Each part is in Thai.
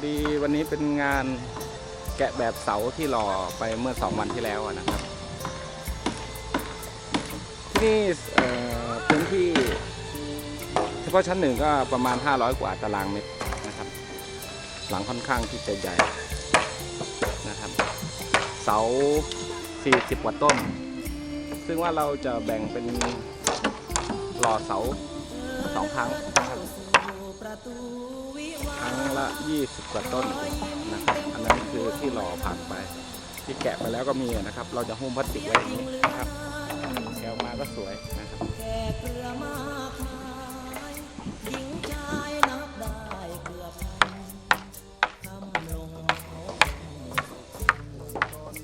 อดีวันนี้เป็นงานแกะแบบเสาที่หล่อไปเมื่อสองวันที่แล้วนะครับ ที่นี่พื้นที่เฉพาะชั้นหนึ่งก็ประมาณ 500 กว่าตารางเมตรนะครับ หลังค่อนข้างที่จะใหญ่นะครับ เสา 40 กว่าต้น ซึ่งว่าเราจะแบ่งเป็นหล่อเสาสองครั้งนะครับ ครั้งละ 20 กว่าต้นนะครับอันนั้นคือที่หล่อผ่านไป ที่แกะไปแล้วก็มีนะครับ เราจะหุ้มพลาสติกไว้อย่างนี้นะครับแกะออกมาก็สวยนะครับแก่เกลือมากมายหญิงชายนับได้เกือบพันคำลง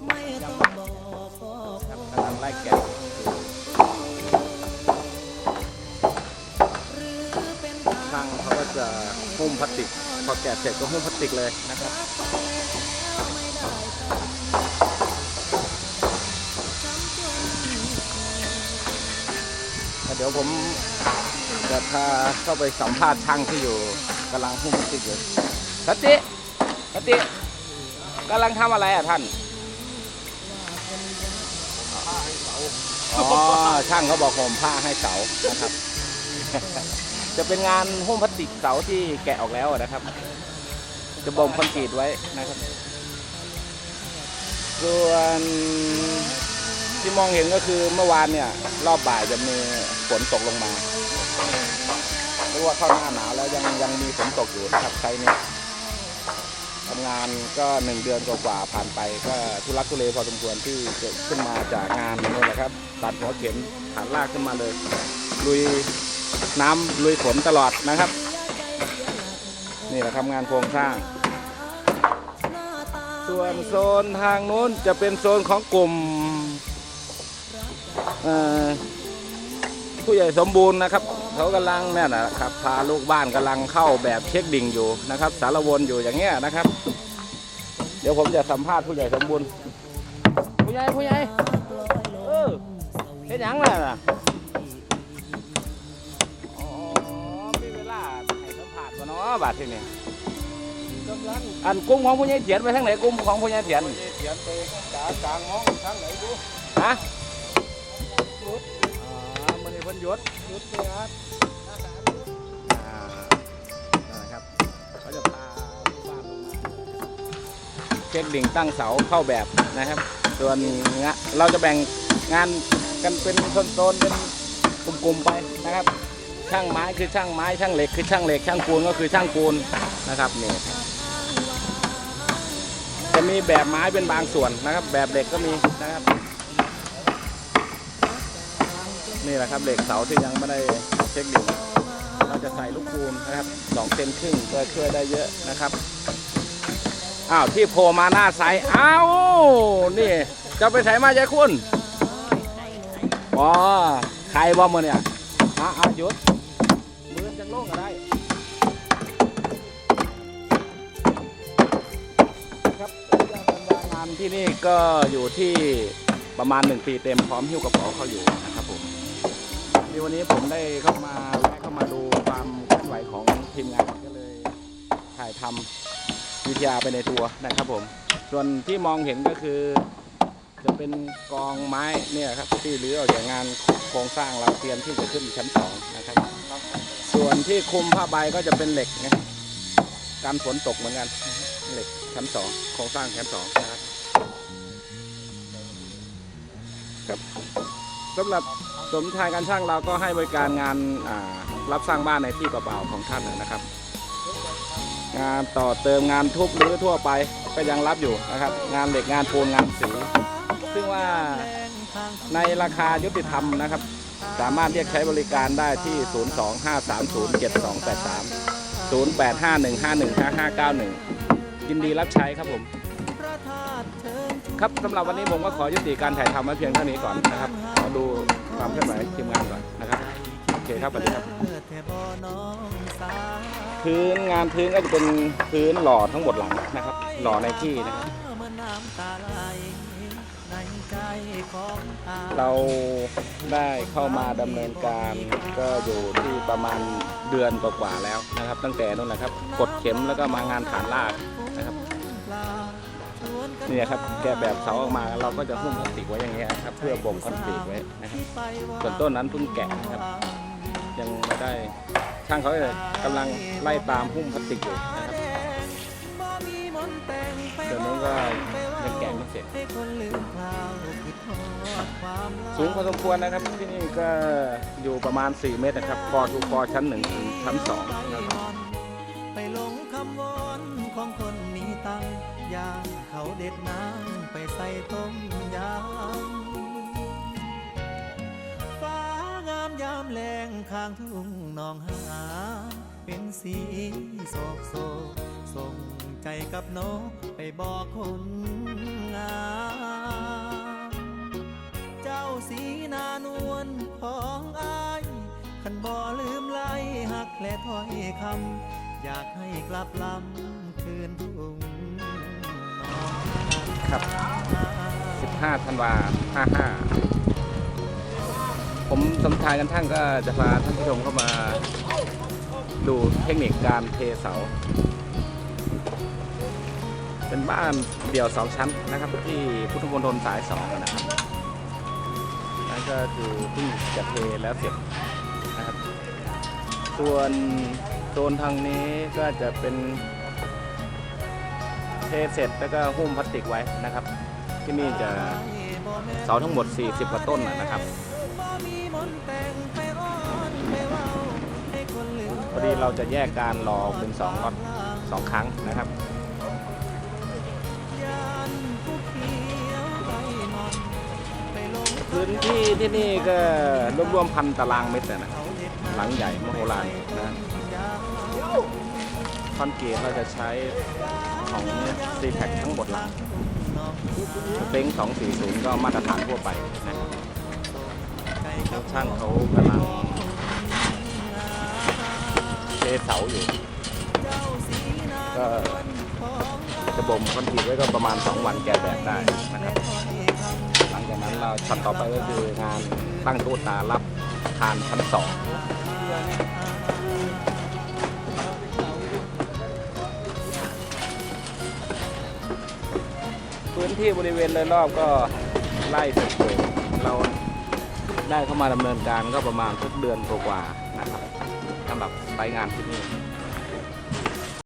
ไม่ต้องบอกก็คงกำลังไล่แกะหรือเป็นทางช่างเขาก็จะหุ้มพลาสติก พอแกะเสร็จก็หุ้มพลาสติกเลยนะครับเดี๋ยวผมจะพาเข้าไปสัมภาษณ์ช่างที่อยู่กำลังหุ้มพลาสติกอยู่สติสติกำลังทำอะไรอะท่านอ๋อช่างเขาบอกห่มผ้าให้เสานะครับ จะเป็นงานหุ้มพลาสติกเสาที่แกะออกแล้วนะครับ จะบ่มคอนกรีตไว้นะครับ ส่วนที่มองเห็นก็คือเมื่อวานเนี่ย รอบบ่ายจะมีฝนตกลงมาเรียกว่าเข้าหน้าหนาวแล้วยังยังมีฝนตกอยู่นะครับไซต์นี้ทำงานก็หนึ่งเดือนกว่าๆผ่านไปก็ทุลักทุเลพอสมควรที่จะขึ้นมาจากงานนี่แหละครับ ตัดหัวเข็มฐานลากขึ้นมาเลย ลุย น้ำลุยฝนตลอดนะครับ นี่แหละครับงานโครงสร้าง ส่วนโซนทางนู้นจะเป็นโซนของกลุ่มผู้ใหญ่สมบูรณ์นะครับเขากำลังเนี่ยนะครับพาลูกบ้านกำลังเข้าแบบเช็คดิ่งอยู่นะครับ สารวนอยู่อย่างเงี้ยนะครับ เดี๋ยวผมจะสัมภาษณ์ผู้ใหญ่สมบูรณ์ผู้ใหญ่ผู้ใหญ่เออเฮ็ดยังล่ะน่ะ บ่เนาะบาดทีนี้กำลังอันกลุ่มของผู้ใหญ่เถียนไปทางไหนกลุ่มของผู้ใหญ่เถียนเขียนไปกากลางห้องทางไหนดูฮะยุดอ่ามันนี่เพิ่นหยุดยุดไปอาร์ตอาหารอ่านั่นนะครับเขาจะพาลูกบ้านลงมาเช็คดิ่งตั้งเสาเข้าแบบนะครับส่วนงะเราจะแบ่งงานกันเป็นโซนๆเป็นกลุ่มๆไปนะครับ ช่างไม้คือช่างไม้ช่างเหล็กคือช่างเหล็กช่างปูนก็คือช่างปูนนะครับนี่จะมีแบบไม้เป็นบางส่วนนะครับ แบบเหล็กก็มีนะครับ นี่แหละครับเหล็กเสาที่ยังไม่ได้เช็คดิ่งเราจะใส่ลูกปูนนะครับสองเซนครึ่งก็ช่วยได้เยอะนะครับอ้าวที่โผล่มาหน้าไซส์อ้าวนี่จะไปใส่มาใจคุณอ๋อใครบ่มือเนี่ยอะอะหยุด จังโล่งก็ได้ ครับระยะสัญญางานที่นี่ก็อยู่ที่ประมาณ 1 ปีเต็มพร้อมหิ้วกระเป๋าเข้าอยู่นะครับผมที่วันนี้ผมได้เข้ามาแวะเข้ามาดูความเคลื่อนไหวของทีมงานก็เลยถ่ายทำวิทยาไปในตัวนะครับผม ส่วนที่มองเห็นก็คือจะเป็นกองไม้เนี่ยครับที่เหลือออกจากงานโครงสร้างเราเตรียมที่จะขึ้นชั้นสองนะครับ ส่วนที่คุมผ้าใบก็จะเป็นเหล็กนะการฝนตกเหมือนกันเหล็กชั้นสองโครงสร้างชั้นสองนะครับครับสำหรับสมชายการช่างเราก็ให้บริการงานรับสร้างบ้านในที่เปล่าๆของท่านนะครับ งานต่อเติมงานทุบหรือทั่วไปก็ยังรับอยู่นะครับ งานเหล็กงานปูนงานสีซึ่งว่าในราคายุติธรรมนะครับ สามารถเรียกใช้บริการได้ที่ 025307283 0851515591 ยินดีรับใช้ครับผมพระธาตุเชิญชวนครับสำหรับวันนี้ผมก็ขอยุติการถ่ายทำไว้เพียงเท่านี้ก่อนนะครับ ขอดูความเคลื่อนไหวทีมงานก่อนนะครับ โอเคครับสวัสดีครับเกิดแท่บ่อน้องสาวพื้นงานพื้นก็จะเป็นพื้นหล่อทั้งหมดหลังนะครับ หล่อในที่นะครับ เราได้เข้ามาดำเนินการก็อยู่ที่ประมาณเดือนกว่าๆแล้วนะครับ ตั้งแต่นู่นแหละครับกดเข็มแล้วก็มางานฐานลากนะครับนี่ครับแกะแบบเสาออกมาเราก็จะหุ้มพลาสติกไว้อย่างเงี้ยครับ เพื่อบ่มคอนกรีตไว้นะครับส่วนต้นนั้นเพิ่งแกะนะครับ ยังไม่ได้ช่างเขาเลยกำลังไล่ตามหุ้มพลาสติกอยู่นะครับส่วนนู้นก็ ยังแกะไม่เสร็จสูงพอสมควรนะครับที่นี่ก็อยู่ประมาณ 4 เมตรนะครับปอทูปอชั้นหนึ่งถึงชั้นสองนะครับไปหลงคำวอนของคนมีตังค์ย่างเขาเด็ดน้ำไปใส่ต้มยำฟ้างามยามแรงข้างทุ่งหนองหา เป็นสีโศกโศกส่งใจกับนกไปบอกคน คำอยากให้กลับลำคืนทุ่งครับ 15 ธันวา 55 ผมสมชายกันท่านก็จะพาท่านผู้ชมเข้ามาดูเทคนิคการเทเสา เป็นบ้านเดี่ยวสองชั้นนะครับ ที่พุทธมณฑลสายสองนะครับนั่นก็คือเพิ่งจะเทแล้วเสร็จนะครับ ส่วน โซนทางนี้ก็จะเป็นเทเสร็จแล้วก็หุ้มพลาสติกไว้นะครับ ที่นี่จะเสาทั้งหมด 40กว่าต้นนะครับพอดีเราจะแยกการรอเป็น2ล็อตสองครั้งนะครับพื้นที่ที่นี่ก็รวมๆพันตารางเมตรนะครับหลังใหญ่มโหฬารนะ คอนกรีตเราจะใช้ของ c p a c ทั้งหมดหลังเป้ง240 ก็มาตรฐานทั่วไปนะช่างเขากำลังเทเสาอยู่ ก็จะบ่มคอนกรีตไว้ก็ประมาณ 2 วันแกะแบบได้นะครับ หลังจากนั้นเราช็อตต่อไปก็คืองานตั้งตู้ตารับคานชั้นสอง ที่บริเวณโดยรอบก็ไล่เสร็จเราได้เข้ามาดำเนินการก็ประมาณสักเดือนกว่าๆนะครับสำหรับไปงานที่นี่